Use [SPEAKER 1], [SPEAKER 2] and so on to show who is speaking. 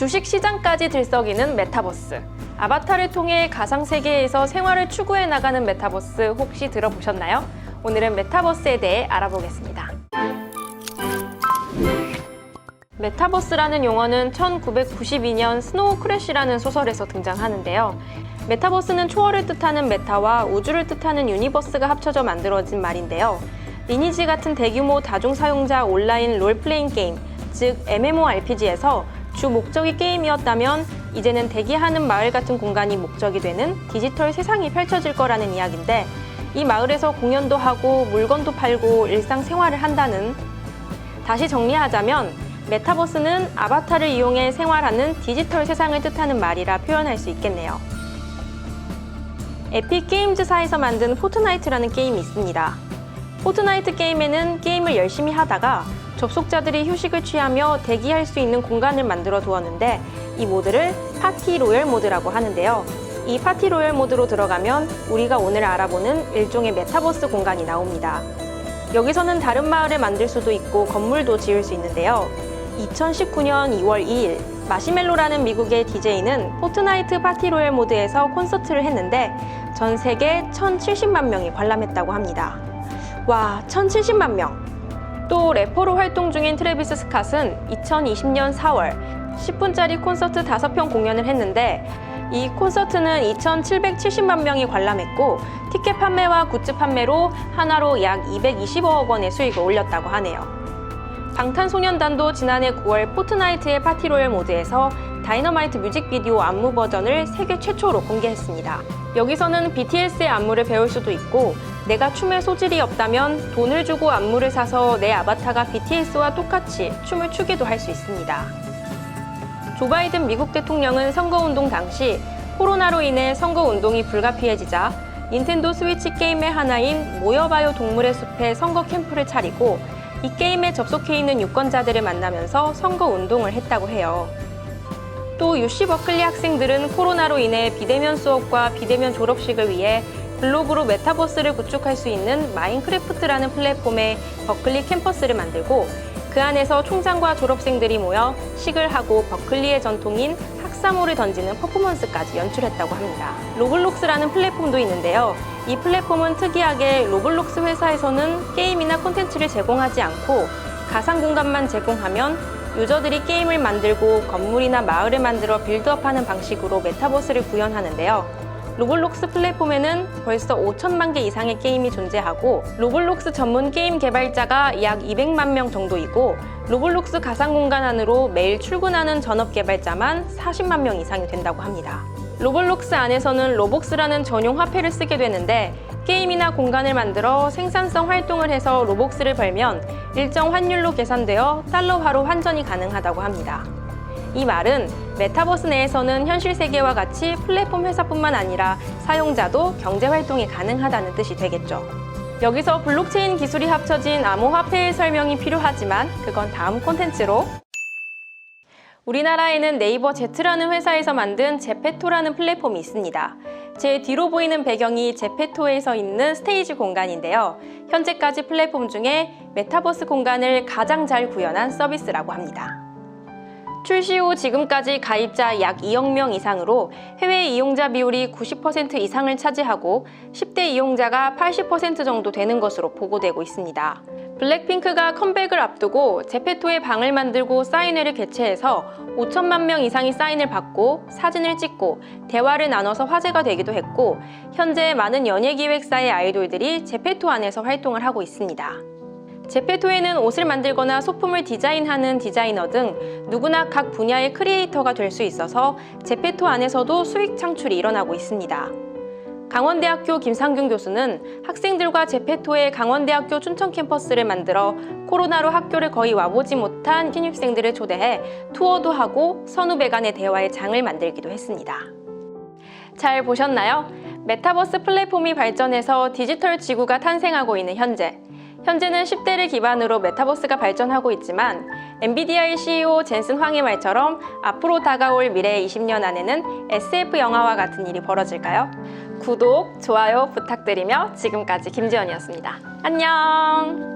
[SPEAKER 1] 주식 시장까지 들썩이는 메타버스. 아바타를 통해 가상 세계에서 생활을 추구해 나가는 메타버스 혹시 들어보셨나요? 오늘은 메타버스에 대해 알아보겠습니다. 메타버스라는 용어는 1992년 스노우 크래쉬라는 소설에서 등장하는데요. 메타버스는 초월을 뜻하는 메타와 우주를 뜻하는 유니버스가 합쳐져 만들어진 말인데요. 리니지 같은 대규모 다중 사용자 온라인 롤플레잉 게임, 즉 MMORPG에서 주 목적이 게임이었다면 이제는 대기하는 마을 같은 공간이 목적이 되는 디지털 세상이 펼쳐질 거라는 이야기인데 이 마을에서 공연도 하고 물건도 팔고 일상생활을 한다는 다시 정리하자면 메타버스는 아바타를 이용해 생활하는 디지털 세상을 뜻하는 말이라 표현할 수 있겠네요. 에픽 게임즈사에서 만든 포트나이트라는 게임이 있습니다. 포트나이트 게임에는 게임을 열심히 하다가 접속자들이 휴식을 취하며 대기할 수 있는 공간을 만들어 두었는데 이 모드를 파티 로열 모드라고 하는데요. 이 파티 로열 모드로 들어가면 우리가 오늘 알아보는 일종의 메타버스 공간이 나옵니다. 여기서는 다른 마을을 만들 수도 있고 건물도 지을 수 있는데요. 2019년 2월 2일 마시멜로라는 미국의 DJ는 포트나이트 파티 로열 모드에서 콘서트를 했는데 전 세계 1,070만 명이 관람했다고 합니다. 와, 1,070만 명! 또 래퍼로 활동 중인 트래비스 스캇은 2020년 4월 10분짜리 콘서트 5편 공연을 했는데 이 콘서트는 2,770만 명이 관람했고 티켓 판매와 굿즈 판매로 하나로 약 220억 원의 수익을 올렸다고 하네요. 방탄소년단도 지난해 9월 포트나이트의 파티로열 모드에서 다이너마이트 뮤직비디오 안무 버전을 세계 최초로 공개했습니다. 여기서는 BTS의 안무를 배울 수도 있고 내가 춤에 소질이 없다면 돈을 주고 안무를 사서 내 아바타가 BTS와 똑같이 춤을 추기도 할 수 있습니다. 조 바이든 미국 대통령은 선거운동 당시 코로나로 인해 선거운동이 불가피해지자 닌텐도 스위치 게임의 하나인 모여봐요 동물의 숲에 선거 캠프를 차리고 이 게임에 접속해 있는 유권자들을 만나면서 선거 운동을 했다고 해요. 또 UC 버클리 학생들은 코로나로 인해 비대면 수업과 비대면 졸업식을 위해 블로그로 메타버스를 구축할 수 있는 마인크래프트라는 플랫폼의 버클리 캠퍼스를 만들고 그 안에서 총장과 졸업생들이 모여 식을 하고 버클리의 전통인 학사모를 던지는 퍼포먼스까지 연출했다고 합니다. 로블록스라는 플랫폼도 있는데요. 이 플랫폼은 특이하게 로블록스 회사에서는 게임이나 콘텐츠를 제공하지 않고 가상 공간만 제공하면 유저들이 게임을 만들고 건물이나 마을을 만들어 빌드업하는 방식으로 메타버스를 구현하는데요. 로블록스 플랫폼에는 벌써 5천만 개 이상의 게임이 존재하고 로블록스 전문 게임 개발자가 약 200만 명 정도이고 로블록스 가상 공간 안으로 매일 출근하는 전업 개발자만 40만 명 이상이 된다고 합니다. 로블록스 안에서는 로복스라는 전용 화폐를 쓰게 되는데 게임이나 공간을 만들어 생산성 활동을 해서 로복스를 벌면 일정 환율로 계산되어 달러화로 환전이 가능하다고 합니다. 이 말은 메타버스 내에서는 현실 세계와 같이 플랫폼 회사뿐만 아니라 사용자도 경제 활동이 가능하다는 뜻이 되겠죠. 여기서 블록체인 기술이 합쳐진 암호화폐의 설명이 필요하지만 그건 다음 콘텐츠로 우리나라에는 네이버 제트라는 회사에서 만든 제페토라는 플랫폼이 있습니다. 제 뒤로 보이는 배경이 제페토에서 있는 스테이지 공간인데요. 현재까지 플랫폼 중에 메타버스 공간을 가장 잘 구현한 서비스라고 합니다. 출시 후 지금까지 가입자 약 2억 명 이상으로 해외 이용자 비율이 90% 이상을 차지하고 10대 이용자가 80% 정도 되는 것으로 보고되고 있습니다. 블랙핑크가 컴백을 앞두고 제페토의 방을 만들고 사인회를 개최해서 5천만 명 이상이 사인을 받고 사진을 찍고 대화를 나눠서 화제가 되기도 했고 현재 많은 연예기획사의 아이돌들이 제페토 안에서 활동을 하고 있습니다. 제페토에는 옷을 만들거나 소품을 디자인하는 디자이너 등 누구나 각 분야의 크리에이터가 될 수 있어서 제페토 안에서도 수익 창출이 일어나고 있습니다. 강원대학교 김상균 교수는 학생들과 제페토의 강원대학교 춘천 캠퍼스를 만들어 코로나로 학교를 거의 와보지 못한 신입생들을 초대해 투어도 하고 선후배 간의 대화의 장을 만들기도 했습니다. 잘 보셨나요? 메타버스 플랫폼이 발전해서 디지털 지구가 탄생하고 있는 현재. 현재는 10대를 기반으로 메타버스가 발전하고 있지만 엔비디아의 CEO 젠슨 황의 말처럼 앞으로 다가올 미래 20년 안에는 SF 영화와 같은 일이 벌어질까요? 구독, 좋아요 부탁드리며 지금까지 김지연이었습니다. 안녕!